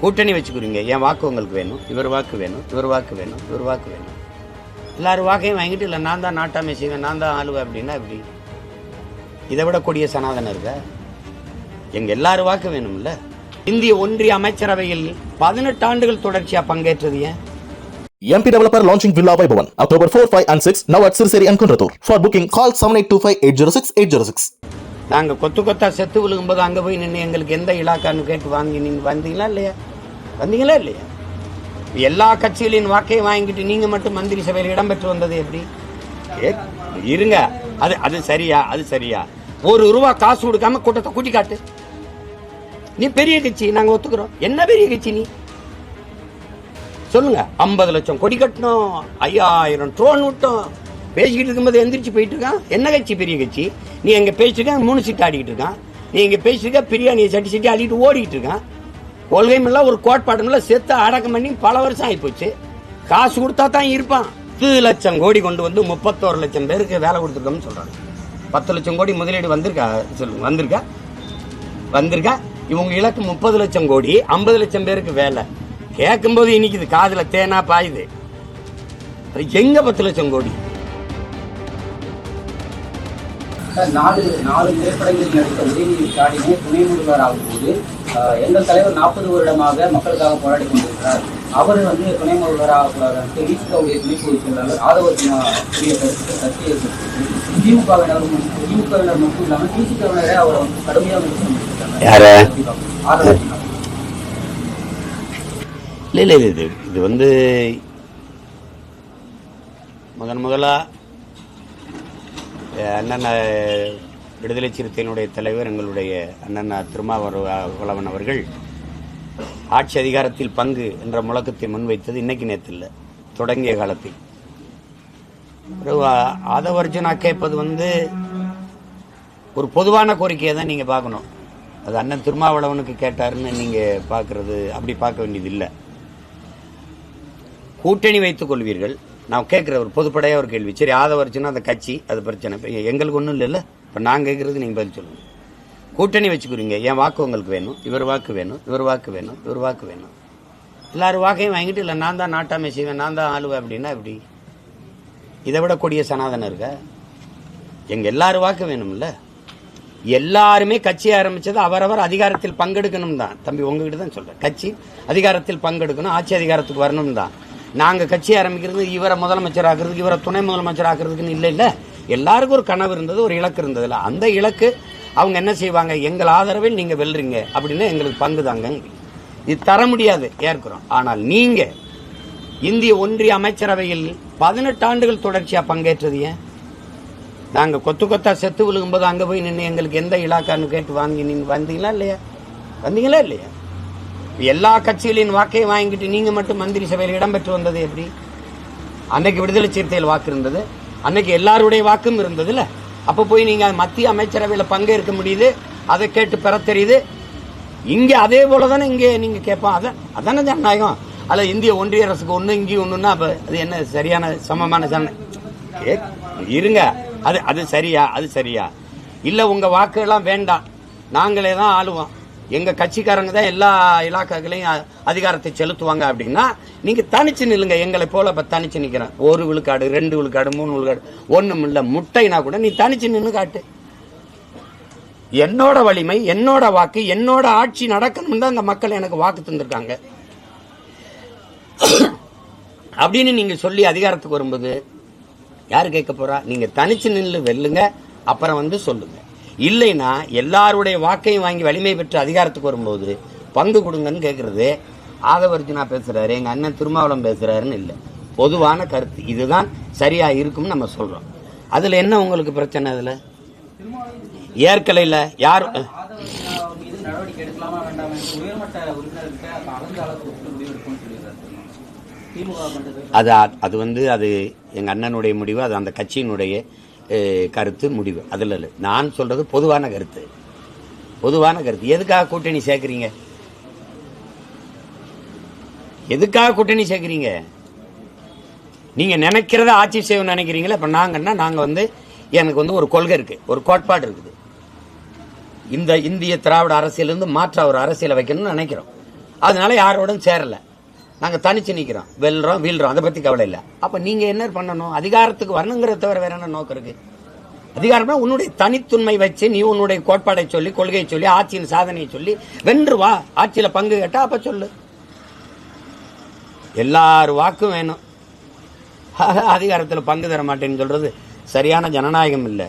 கூட்டணி வச்சுக்கிறீங்க. என் வாக்கு உங்களுக்கு வேணும். இவர் வாக்கு வேணும். இவர் வாக்கு வேணும். இவர் வாக்கு வேணும். எல்லாரும் வாக்கையும் வாங்கிட்டு இல்லை நான் தான் நாட்டாமை செய்வேன். நான் தான் ஆளுவேன். அப்படின்னா எப்படி? இதை விட கொடிய சனாதனம் இருக்க? எங்க எல்லாரும் வாக்கு வேணும்ல. இந்திய ஒன்றிய அமைச்சரவையில் பதினெட்டு ஆண்டுகள் தொடர்ச்சியா பங்கேற்றது ஏன்? MP Developer launching Villa Vaibhavan October 4, 5 and 6 now at Sirseri and Kunratur. For booking call 7825-806-806. நாங்கள் கொத்து கொத்தா செத்து விழுகும்போது அங்கே போய் நின்று எங்களுக்கு எந்த இலாக்கான்னு கேட்டு வாங்கி நீங்கள் வந்தீங்களா இல்லையா? வந்தீங்களா இல்லையா? எல்லா கட்சிகளின் வாக்கையும் வாங்கிட்டு நீங்கள் மட்டும் மந்திரி சபையில் இடம்பெற்று வந்தது எப்படி? ஏ, இருங்க. அது அது சரியா அது சரியா. ஒரு ரூபா காசு கொடுக்காம கூட்டத்தை கூட்டி காட்டு. நீ பெரிய கட்சி நாங்கள் ஒத்துக்கிறோம். என்ன பெரிய கட்சி நீ? சொல்லுங்க. ஐம்பது லட்சம் கொடி கட்டணும் ஐயாயிரம் ட்ரோன் விட்டோம். பேசிக்கிட்டு இருக்கும்போது எந்திரிச்சு போயிட்டு இருக்கான் என்ன கட்சி பெரிய கட்சி? நீ எங்க பேசிட்டு மூணு சீட்டு ஆடிக்கிட்டு இருக்கான். நீ எங்க பேசிட்டு பிரியா நீ சட்டி சட்டி ஆடிட்டு ஓடிக்கிட்டு இருக்கான். கொள்கையும் இல்லை ஒரு கோட்பாடும் இல்லை செத்து அடக்கம் பண்ணி பல வருஷம் ஆகிப்போச்சு காசு கொடுத்தா தான் இருப்பான். பத்து லட்சம் கோடி கொண்டு வந்து முப்பத்தோரு லட்சம் பேருக்கு வேலை கொடுத்துருக்கோம்னு சொல்றாங்க பத்து லட்சம் கோடி முதலீடு வந்திருக்கா? சொல்லுங்க வந்திருக்கா? வந்திருக்கா? இவங்க இலக்கு முப்பது லட்சம் கோடி ஐம்பது லட்சம் பேருக்கு வேலை. கேட்கும்போது இன்னைக்கு இது தேனா பாயுது. அது எங்க பத்து லட்சம் கோடி? நாலு நாலு திரைப்படங்களில் நடித்த உதயநிதி ஸ்டாலினே துணை முதல்வர் ஆகும்போது எங்கள் தலைவர் நாற்பது வருடமாக மக்களுக்காக போராடி கொண்டிருக்கிறார்? அவர் வந்து துணை முதல்வர் ஆகக்கூடாது விசிகாவுடைய துணை ஆதவர்ஜுனா கூடிய கருத்து சர்ச்சை ஏற்படுத்தி திமுகவினர் திமுகவினர் மட்டும் இல்லாமல் திமுகவினரே அவரை வந்து கடுமையாக விமர்சனம் இல்லை இல்லை இது இது வந்து முதலா அஹ், அண்ணன் விடுதலை சிறுத்தையினுடைய தலைவர் எங்களுடைய அண்ணன் திருமாவளவன் அவர்கள் ஆட்சி அதிகாரத்தில் பங்கு என்ற முழக்கத்தை முன்வைத்தது இன்னைக்கு நேற்று இல்லை தொடங்கிய காலத்தில். ஆதவர்ஜனா ஆதவர்ஜுனா கேட்பது வந்து ஒரு பொதுவான கோரிக்கையை தான் நீங்கள் பார்க்கணும். அது அண்ணன் திருமாவளவனுக்கு கேட்டாருன்னு நீங்கள் பார்க்கறது அப்படி பார்க்க வேண்டியது இல்லை கூட்டணி வைத்துக் கொள்வீர்கள். நான் கேட்குற ஒரு பொதுப்படையாக ஒரு கேள்வி. சரி ஆதவர்ச்சுன்னா அந்த கட்சி அது பிரச்சனை. இப்போ எங்களுக்கு ஒன்றும் இல்லைல்ல. இப்போ நான் கேட்குறது நீங்கள் பதில் சொல்லுங்கள் கூட்டணி வச்சுக்கிறீங்க. என் வாக்கு உங்களுக்கு வேணும். இவர் வாக்கு வேணும். இவர் வாக்கு வேணும். இவர் வாக்கு வேணும். எல்லாரும் வாக்கையும் வாங்கிட்டு இல்லை நான் தான் நாட்டாமை செய்வேன். நான் தான் ஆளுவேன். அப்படின்னா எப்படி? இதை விட கொடிய சனாதனம் இருக்க? எங்கள் எல்லாரும் வாக்கு வேணும்ல. எல்லாருமே கட்சி ஆரம்பித்தது அவரவர் அதிகாரத்தில் பங்கெடுக்கணும் தான் தம்பி உங்ககிட்ட தான் சொல்கிறேன் கட்சி அதிகாரத்தில் பங்கெடுக்கணும் ஆட்சி அதிகாரத்துக்கு வரணும் தான் நாங்கள் கட்சி ஆரம்பிக்கிறது இவரை முதலமைச்சர் ஆக்குறதுக்கு இவரை துணை முதலமைச்சர் ஆக்குறதுக்குன்னு இல்லை இல்லை. எல்லாருக்கும் ஒரு கனவு இருந்தது ஒரு இலக்கு இருந்ததுல அந்த இலக்கு அவங்க என்ன செய்வாங்க? எங்கள் ஆதரவில் நீங்கள் வெல்றீங்க அப்படின்னு எங்களுக்கு பங்கு தாங்க இது தர முடியாது ஏற்கிறோம். ஆனால் நீங்கள் இந்திய ஒன்றிய அமைச்சரவையில் பதினெட்டு ஆண்டுகள் தொடர்ச்சியாக பங்கேற்றது ஏன்? நாங்கள் கொத்து கொத்தா செத்து விழுகும்போது அங்கே போய் நின்று எங்களுக்கு எந்த இலாக்கான்னு கேட்டு வாங்கி நீங்கள் வந்தீங்களா இல்லையா? வந்தீங்களா இல்லையா? எல்லா கட்சிகளின் வாக்கையும் வாங்கிட்டு நீங்க மட்டும் மந்திரி சபையில் இடம்பெற்று வந்தது எப்படி? அன்னைக்கு விடுதலை சிறுத்தையில் வாக்கு இருந்தது. அன்னைக்கு எல்லாருடைய வாக்கும் இருந்ததுல. அப்ப போய் நீங்க மத்திய அமைச்சரவையில் பங்கேற்க முடியுது அதை கேட்டு பெற தெரியுது இங்க அதே போல தானே இங்கே நீங்க கேட்போம். அதான் அதானே ஜனநாயகம். அல்ல இந்திய ஒன்றிய அரசுக்கு ஒன்று இங்கேயும் ஒன்றுன்னா அப்போ அது என்ன சரியான சமமான ஜன ஏ, இருங்க. அது அது சரியா அது சரியா. இல்லை உங்கள் வாக்குகள்லாம் வேண்டாம். நாங்களே தான் ஆளுவோம். எங்க கட்சிக்காரங்க தான் எல்லா இலாக்காக்களையும் அதிகாரத்தை செலுத்துவாங்க அப்படின்னா நீங்க தனிச்சு நில்லுங்க. எங்களை போல இப்ப தனிச்சு நிக்கிறேன். ஒரு விழுக்காடு ரெண்டு விழுக்காடு மூணு விழுக்காடு ஒண்ணும் இல்ல முட்டைனா கூட நீ தனிச்சு நின்று காட்டு. என்னோட வலிமை என்னோட வாக்கு என்னோட ஆட்சி நடக்கணும்னு தான் இந்த மக்கள் எனக்கு வாக்கு தந்திருக்காங்க. அப்படின்னு நீங்க சொல்லி அதிகாரத்துக்கு வரும்போது யார் கேட்க போறா? நீங்க தனிச்சு நின்று வெல்லுங்க. அப்புறம் வந்து சொல்லுங்க. இல்லைன்னா எல்லாருடைய வாக்கையும் வாங்கி வலிமை பெற்று அதிகாரத்துக்கு வரும்போது பங்கு கொடுங்கன்னு கேட்குறது ஆதவர்ஜுனா பேசுகிறாரு எங்கள் அண்ணன் திருமாவளம் பேசுகிறாருன்னு இல்லை. பொதுவான கருத்து. இதுதான் சரியாக இருக்கும்னு நம்ம சொல்கிறோம் அதில் என்ன உங்களுக்கு பிரச்சனை அதில்? ஏற்கலையில் யார் அது அது வந்து அது எங்கள் அண்ணனுடைய முடிவு அது அந்த கட்சியினுடைய கருத்து முடிவு. அதில் இல்லை. நான் சொல்றது பொதுவான கருத்து. பொதுவான கருத்து. எதுக்காக கூட்டணி சேர்க்குறீங்க? எதுக்காக கூட்டணி சேர்க்குறீங்க? நீங்க நினைக்கிறத ஆட்சி செய்யணும்னு நினைக்கிறீங்களா இப்ப நாங்கன்னா நாங்க வந்து எனக்கு வந்து ஒரு கொள்கை இருக்கு. ஒரு கோட்பாடு இருக்குது. இந்த இந்திய திராவிட அரசியலிருந்து மாற்ற ஒரு அரசியலை வைக்கணும்னு நினைக்கிறோம். அதனால யாரோடும் சேரலை. நாங்கள் தனிச்சு நிற்கிறோம் வெல்றோம் வீழ்றோம். அதை பற்றி கவலை இல்லை. அப்போ நீங்கள் என்ன பண்ணணும்? அதிகாரத்துக்கு வரணுங்கிறத தவிர வேற என்ன நோக்கம் இருக்கு? அதிகாரம்னா உன்னுடைய தனித்துண்மை வச்சு நீ உன்னுடைய கோட்பாடை சொல்லி கொள்கையை சொல்லி ஆட்சியின் சாதனையை சொல்லி வென்று வா. ஆட்சியில் பங்கு கேட்டா அப்போ சொல்லு. எல்லார் வாக்கும் வேணும். அதிகாரத்தில் பங்கு தர மாட்டேன்னு சொல்கிறது சரியான ஜனநாயகம் இல்லை.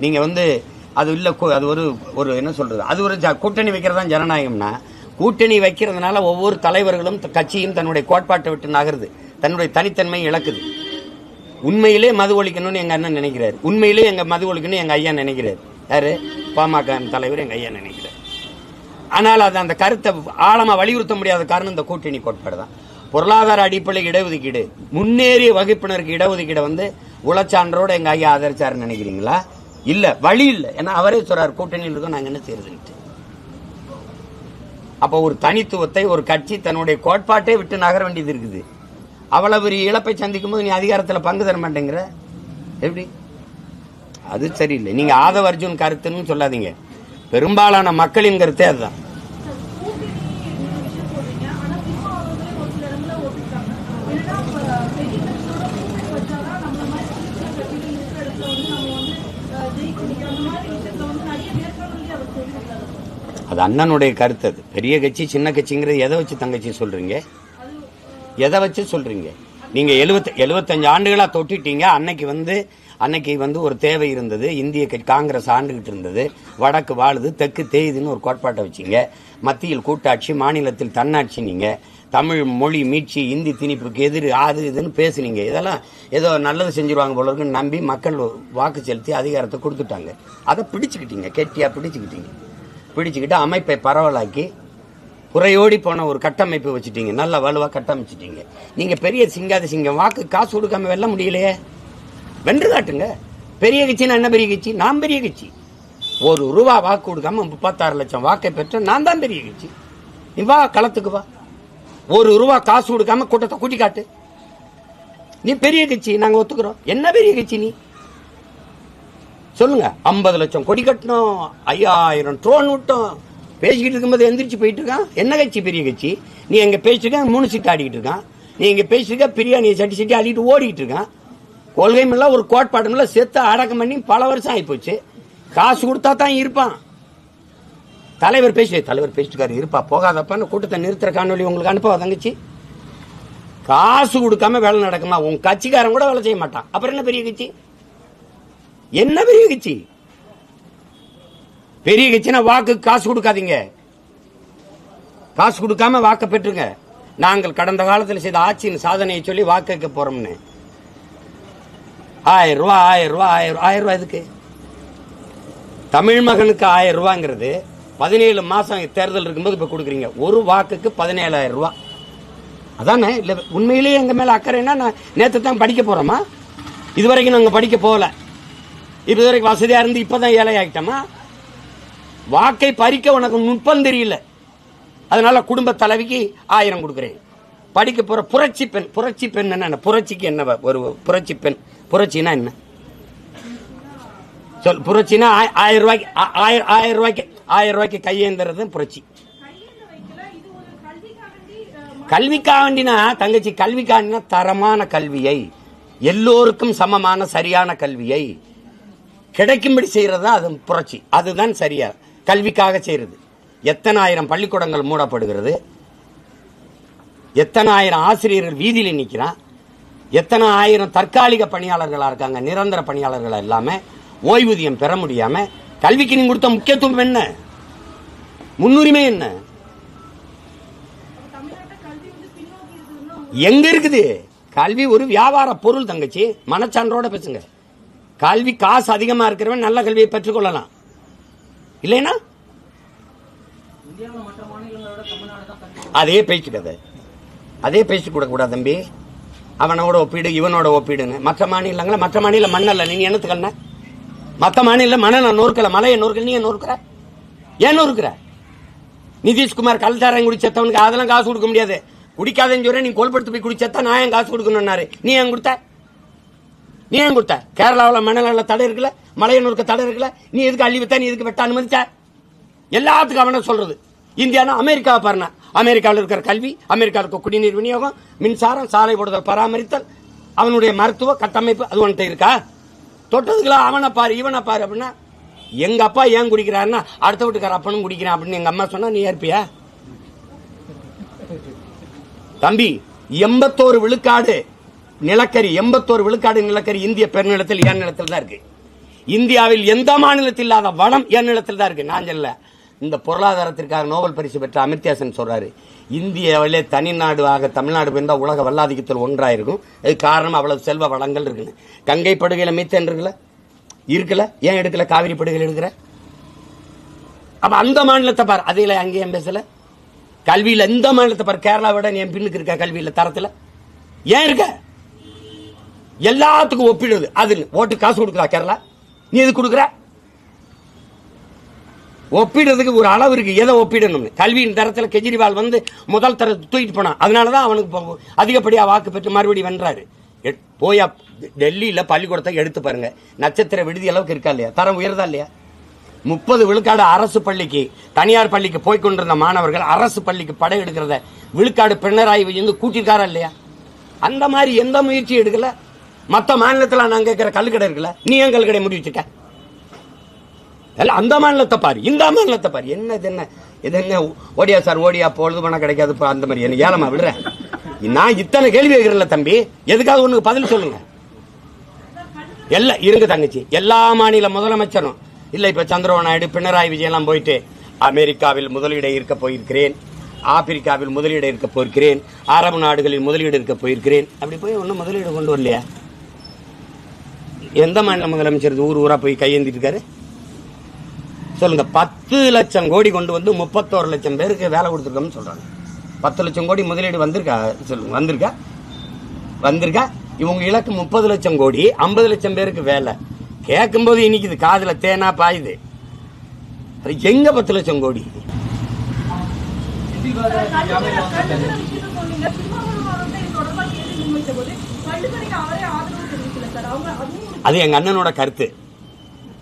நீங்கள் வந்து அது இல்லை அது ஒரு ஒரு என்ன சொல்கிறது அது ஒரு ஜ- கூட்டணி வைக்கிறது தான் ஜனநாயகம்னா கூட்டணி வைக்கிறதுனால ஒவ்வொரு தலைவர்களும் கட்சியும் தன்னுடைய கோட்பாட்டை விட்டு நகருது. தன்னுடைய தனித்தன்மை இழக்குது. உண்மையிலே மது ஒழிக்கணும்னு எங்க அண்ணன் நினைக்கிறார். உண்மையிலே எங்க மது ஒழிக்கணும்னு எங்க ஐயா நினைக்கிறார். யாரு? பாமக தலைவர் எங்க ஐயா நினைக்கிறார். ஆனால் அது அந்த கருத்தை ஆழமா வலியுறுத்த முடியாத காரணம் இந்த கூட்டணி கோட்பாடு தான். பொருளாதார அடிப்படை இடஒதுக்கீடு. முன்னேறிய வகுப்பினருக்கு இடஒதுக்கீடு வந்து உளச்சான்றோட எங்க ஐயா ஆதரிச்சாருன்னு நினைக்கிறீங்களா? இல்ல வழி இல்லை. ஏன்னா அவரே சொல்றாரு கூட்டணியில் இருக்கோம் நாங்க என்ன செய்யறதுன்ட்டு. அப்போ ஒரு தனித்துவத்தை ஒரு கட்சி தன்னுடைய கோட்பாட்டை விட்டு நகர வேண்டியது இருக்குது. அவ்வளவு பெரிய இழப்பை சந்திக்கும் போது நீ அதிகாரத்தில் பங்கு தர மாட்டேங்கிற? எப்படி? அது சரியில்லை. நீங்கள் ஆதவ அர்ஜுன் கருத்துன்னு சொல்லாதீங்க. பெரும்பாலான மக்களின் கருத்தே அதுதான். அது அண்ணனுடைய கருத்து அது. பெரிய கட்சி சின்ன கட்சிங்கிறது எதை வச்சு தங்கச்சி சொல்றீங்க? எதை வச்சு சொல்றீங்க? நீங்க எழுபத்தி எழுபத்தஞ்சு ஆண்டுகளா தொட்டிட்டீங்க. அன்னைக்கு வந்து அன்னைக்கு வந்து ஒரு தேவை இருந்தது. இந்திய காங்கிரஸ் ஆண்டுகிட்டு இருந்தது. வடக்கு வாழுது தெற்கு தேயுதுன்னு ஒரு கோட்பாட்டை வச்சீங்க. மத்தியில் கூட்டாட்சி மாநிலத்தில் தன்னாட்சி நீங்க. தமிழ் மொழி மீட்சி இந்தி திணிப்புக்கு எதிர் அது இதுன்னு பேசுனீங்க. இதெல்லாம் ஏதோ நல்லது செஞ்சிருவாங்க போல இருக்குன்னு நம்பி மக்கள் வாக்கு செலுத்தி அதிகாரத்தை கொடுத்துட்டாங்க. அதை பிடிச்சுக்கிட்டீங்க கெட்டியா பிடிச்சுக்கிட்டீங்க. பிடிச்சிக்கிட்டு அமைப்பை பரவலாக்கி குறையோடி போன ஒரு கட்டமைப்பு வச்சுட்டீங்க. நல்ல வலுவாக கட்டமைச்சிட்டீங்க. நீங்கள் பெரிய சிங்காத சிங்கம். வாக்கு காசு கொடுக்காம வெல்ல முடியலையே. வென்று காட்டுங்க. பெரிய கட்சினா என்ன பெரிய கட்சி? நான் பெரிய கட்சி. ஒரு ரூபா வாக்கு கொடுக்காம முப்பத்தாறு லட்சம் வாக்கை பெற்ற நான் தான் பெரிய கட்சி. நீ வா களத்துக்கு வா. ஒரு ரூபா காசு கொடுக்காம கூட்டத்தை கூட்டி காட்டு நீ பெரிய கட்சி நாங்கள் ஒத்துக்கிறோம். என்ன பெரிய கட்சி நீ? சொல்லுங்க. ஐம்பது லட்சம் கொடி கட்டணும் ஐயாயிரம் ட்ரோன் விட்டோம். பேசிக்கிட்டு இருக்கும்போது எந்திரிச்சு போயிட்டு இருக்கான். என்ன கட்சி? பெரிய கட்சி. நீ எங்க பேசிட்டு மூணு சீட்டு ஆடிக்கிட்டு இருக்கான். நீ எங்க பேசிருக்க பிரியாணி சட்டி சட்டி ஆடிட்டு ஓடிக்கிட்டு இருக்கான். கொள்கையும் இல்லை ஒரு கோட்பாடும் இல்லை செத்து அடக்கம் பண்ணி பல வருஷம் ஆகிப்போச்சு காசு கொடுத்தா தான் இருப்பான். தலைவர் பேசி தலைவர் பேசிட்டுக்காரு இருப்பா. போகாதப்பான்னு கூட்டத்தை நிறுத்துற காணொலி உங்களுக்கு அனுப்பவா தங்கச்சி? காசு கொடுக்காம வேலை நடக்குமா? உன் கட்சிக்காரன் கூட வேலை செய்ய மாட்டான். அப்புறம் என்ன பெரிய கட்சி? என்ன பெரிய கட்சி? பெரிய கட்சினா வாக்கு காசு கொடுக்காதீங்க. காசு கொடுக்காம வாக்க பெற்றுங்க. நாங்கள் கடந்த காலத்தில் செய்த ஆட்சியின் சாதனையை சொல்லி வாக்கு வைக்க போறோம்னு. ஆயிரம் ரூபா ஆயிரம் ரூபா ஆயிரம் ஆயிரம் ரூபா எதுக்கு? தமிழ் மகனுக்கு ஆயிரம் ரூபாங்கிறது பதினேழு மாசம் தேர்தல் இருக்கும்போது இப்ப கொடுக்குறீங்க. ஒரு வாக்குக்கு பதினேழாயிரம் ரூபா. அதானே? இல்லை உண்மையிலேயே எங்க மேல அக்கறைன்னா நான் நேற்று தான் படிக்க போறோமா? இதுவரைக்கும் நாங்கள் படிக்க போகல. இது வரைக்கும் வசதியாக இருந்து இப்பதான் ஏழை ஆகிட்டோமா வாக்கை பறிக்க உனக்கு நுட்பம் தெரியல. அதனால குடும்ப தலைவிக்கு ஆயிரம் கொடுக்குறேன். படிக்க போகிற புரட்சி பெண் புரட்சி பெண் என்ன புரட்சிக்கு என்ன ஒரு புரட்சி பெண் புரட்சினா என்ன? சொல் புரட்சினா ஆயிரம் ரூபாய்க்கு ஆ- ஆயிரம் ஆயிரம் ரூபாய்க்கு ஆயிரம் ரூபாய்க்கு கையேந்துறது புரட்சி. கல்விக்காண்டினா தங்கச்சி கல்விக்காண்டினா தரமான கல்வியை எல்லோருக்கும் சமமான சரியான கல்வியை கிடைக்கும்படி செய்கிறது தான் அது புரட்சி. அதுதான் சரியா. கல்விக்காக செய்யறது. எத்தனை ஆயிரம் பள்ளிக்கூடங்கள் மூடப்படுகிறது. எத்தனை ஆயிரம் ஆசிரியர்கள் வீதியில் நிற்கிறான் எத்தனை ஆயிரம் தற்காலிக பணியாளர்களாக இருக்காங்க. நிரந்தர பணியாளர்களாக எல்லாமே ஓய்வூதியம் பெற முடியாம கல்விக்கு நீங்க கொடுத்த முக்கியத்துவம் என்ன? முன்னுரிமை என்ன? எங்க இருக்குது? கல்வி ஒரு வியாபார பொருள் தங்கச்சி. மனச்சான்றோட பேசுங்க. கல்வி காசு அதிகமா இருக்கிறவன் நல்ல கல்வியை பெற்றுக்கொள்ளலாம் தங்கி அதே பேச்சு கதை. அதே கூட கூடாது தம்பி. அவனோட ஒப்பீடு இவனோட ஒப்பீடுன்னு. மற்ற மாநிலங்கள மற்ற மாநில மண்ணல்ல. நீ என்னத்துக்கண்ண மற்ற மாநில மணை நான் நொறுக்கல. மலையை நொறுக்கல. நீ ஏன் நொறுக்கிற? ஏன் நொறுக்கிற? நிதிஷ்குமார் கல்தாரம் குடி செத்தவனுக்கு அதெல்லாம் காசு கொடுக்க முடியாது. குடிக்காதேன்னு சொல்ற நீ கொல்படுத்து போய் குடிச்சத்தா நான் ஏன் காசு கொடுக்கணும்னாரு? நீ ஏன் கொடுத்த? நீ ஏன் கொடுத்த? கேரளாவில் மணலில் தடை இருக்குல்ல? மலையனூருக்கு தடை இருக்குல்ல? நீ எதுக்கு அள்ளி வித்தா நீ எதுக்கு வெட்ட அனுமதிச்ச? எல்லாத்துக்கும் அவனை சொல்றது. இந்தியானா அமெரிக்காவை பாருனா அமெரிக்காவில் இருக்கிற கல்வி அமெரிக்காவில் இருக்க குடிநீர் விநியோகம் மின்சாரம் சாலை போடுதல் பராமரித்தல் அவனுடைய மருத்துவ கட்டமைப்பு அது உன்கிட்ட இருக்கா? தொட்டதுக்குலாம் அவனை பாரு இவனை பாரு அப்படின்னா எங்க அப்பா ஏன் குடிக்கிறாருன்னா அடுத்த வீட்டுக்கார அப்பனும் குடிக்கிறான் அப்படின்னு எங்க அம்மா சொன்னா நீ ஏற்பியா? தம்பி எண்பத்தோரு விழுக்காடு நிலக்கரி எண்பத்தோரு விழுக்காடு நிலக்கரி இந்திய பெருநிலத்தில் என் நிலத்தில் தான் இருக்கு. இந்தியாவில் எந்த மாநிலத்தில் இல்லாத வனம் என் நிலத்தில் தான் இருக்கு. நான் சொல்ல இந்த பொருளாதாரத்திற்காக நோபல் பரிசு பெற்ற அமிர்தியாசன் சொல்றாரு. இந்தியாவிலே தனிநாடு ஆக தமிழ்நாடு போயிருந்தால் உலக வல்லாதிக்கத்தில் ஒன்றாக இருக்கும். அது காரணம் அவ்வளவு செல்வ வளங்கள் இருக்குன்னு கங்கை படுகையில் மீத்தேன் இருக்குல்ல? ஏன் எடுக்கல? காவிரி படுகையில் எடுக்கிற? அப்ப அந்த மாநிலத்தை பார். அதில் அங்கேயும் பேசல? கல்வியில் இந்த மாநிலத்தை பார்? கேரளா விட நீ என் பின்னுக்கு இருக்க கல்வியில் தரத்தில்? ஏன் இருக்க? எல்லாத்துக்கும் ஒப்பிடுறது அது ஓட்டு காசு கொடுக்குறா கேரளா? நீ எது கொடுக்குற? ஒப்பிடுறதுக்கு ஒரு அளவு இருக்கு. எதை ஒப்பிடணும்னு? கல்வியின் தரத்தில் கெஜ்ரிவால் வந்து முதல் தர தூக்கிட்டு போனான். அதனால தான் அவனுக்கு அதிகப்படியாக வாக்கு பெற்று மறுபடியும் வென்றாரு. எட்- போய் டெல்லியில் பள்ளிக்கூடத்தை எடுத்து பாருங்க. நட்சத்திர விடுதி அளவுக்கு இருக்கா இல்லையா? தரம் உயர்தா இல்லையா? முப்பது விழுக்காடு அரசு பள்ளிக்கு தனியார் பள்ளிக்கு போய் கொண்டிருந்த மாணவர்கள் அரசு பள்ளிக்கு படை எடுக்கிறத விழுக்காடு பினராயி வந்து கூட்டியிருக்காரா இல்லையா? அந்த மாதிரி எந்த முயற்சியும் எடுக்கல. மற்ற மாநிலத்தில் நான் கேட்குற கல்லுக்கடை இருக்குல்ல நீ ஏன் கல்லுக்கடை முடி வச்சுட்ட இல்ல அந்த மாநிலத்தை பாரு இந்த மாநிலத்தை பாரு. என்ன இது என்ன? இது என்ன ஓடியா சார் ஓடியா பொழுது பணம் கிடைக்காது அந்த மாதிரி. என்ன ஏலமா விடுறேன் நான் இத்தனை கேள்வி வைக்கிறேன்ல தம்பி. எதுக்காக உனக்கு பதில் சொல்லுங்க. எல்லாம் இருங்க தங்கச்சி. எல்லா மாநில முதலமைச்சரும். இல்லை இப்போ சந்திரபாபு நாயுடு பினராயி விஜயெல்லாம் போயிட்டு அமெரிக்காவில் முதலீடை இருக்க போயிருக்கிறேன். ஆப்பிரிக்காவில் முதலீடு இருக்க போயிருக்கிறேன். அரபு நாடுகளில் முதலீடு இருக்க போயிருக்கிறேன். அப்படி போய் ஒன்றும் முதலீடு கொண்டு வரலையா? எந்த மாநில முதலமைச்சர் ஊர் ஊரா போய் கையேந்திட்டு இருக்காரு சொல்லுங்க. பத்து லட்சம் கோடி கொண்டு வந்து முப்பத்தோரு லட்சம் பேருக்கு வேலை கொடுத்துருக்கோம்னு சொல்கிறாங்க பத்து லட்சம் கோடி முதலீடு வந்திருக்கா? சொல்லுங்க வந்திருக்கா? வந்திருக்கா? இவங்க இலக்கு முப்பது லட்சம் கோடி ஐம்பது லட்சம் பேருக்கு வேலை. கேட்கும்போது இன்னைக்கு காதில் தேனா பாயுது. அது எங்க பத்து லட்சம் கோடி? அது எங்கள் அண்ணனோட கருத்து.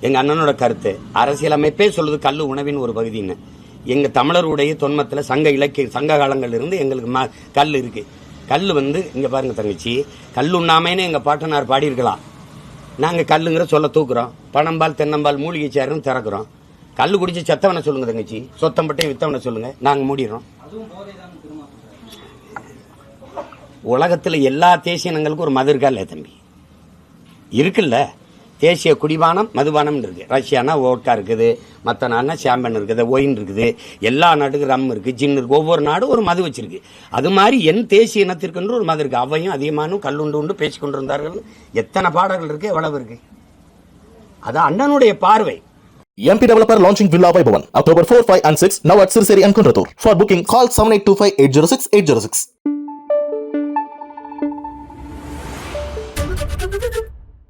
எங்கள் அண்ணனோட கருத்து. அரசியலமைப்பே சொல்லுது கல் உணவின் ஒரு பகுதின்னு எங்கள் தமிழருடைய தொன்மத்தில் சங்க இலக்கிய சங்க காலங்கள்லேருந்து எங்களுக்கு ம- கல் இருக்குது கல் வந்து இங்கே பாருங்கள் தங்கச்சி கல் உண்ணாமைன்னு எங்கள் பாட்டனார் பாடியிருக்கலாம் நாங்கள் கல்லுங்கிற சொல்ல தூக்குறோம். பணம்பால் தென்னம்பால் மூலிகை சேருன்னு திறக்கிறோம். கல் குடிச்சு செத்தவனை சொல்லுங்க தங்கச்சி. சொத்தம்பட்டை வித்தவனை சொல்லுங்க. நாங்கள் மூடிடுறோம். உலகத்தில் எல்லா தேசியனங்களுக்கும் ஒரு மது இருக்கா தம்பி. இருக்குல்ல? தேசிய குடிபானம் மதுபானம் இருக்கு. ரஷ்யானா ஓட்கா இருக்குது மற்ற நாடுனா சாம்பன் இருக்குது ஒயின் இருக்குது எல்லா நாட்டுக்கும் ரம் இருக்கு ஜின் இருக்கு ஒவ்வொரு நாடும் ஒரு மது வச்சிருக்கு. அது மாதிரி என் தேசிய இனத்திற்குன்ற ஒரு மது இருக்கு. அவையும் அதிகமானும் கல்லுண்டு உண்டு பேசி கொண்டு இருந்தார்கள் எத்தனை பாடல்கள் இருக்கு? எவ்வளவு இருக்கு? அது அண்ணனுடைய பார்வை. MP developer launching Villa by Bhavan October 4, 5 and 6 now at Sirseri and five For booking call 7825 806 806.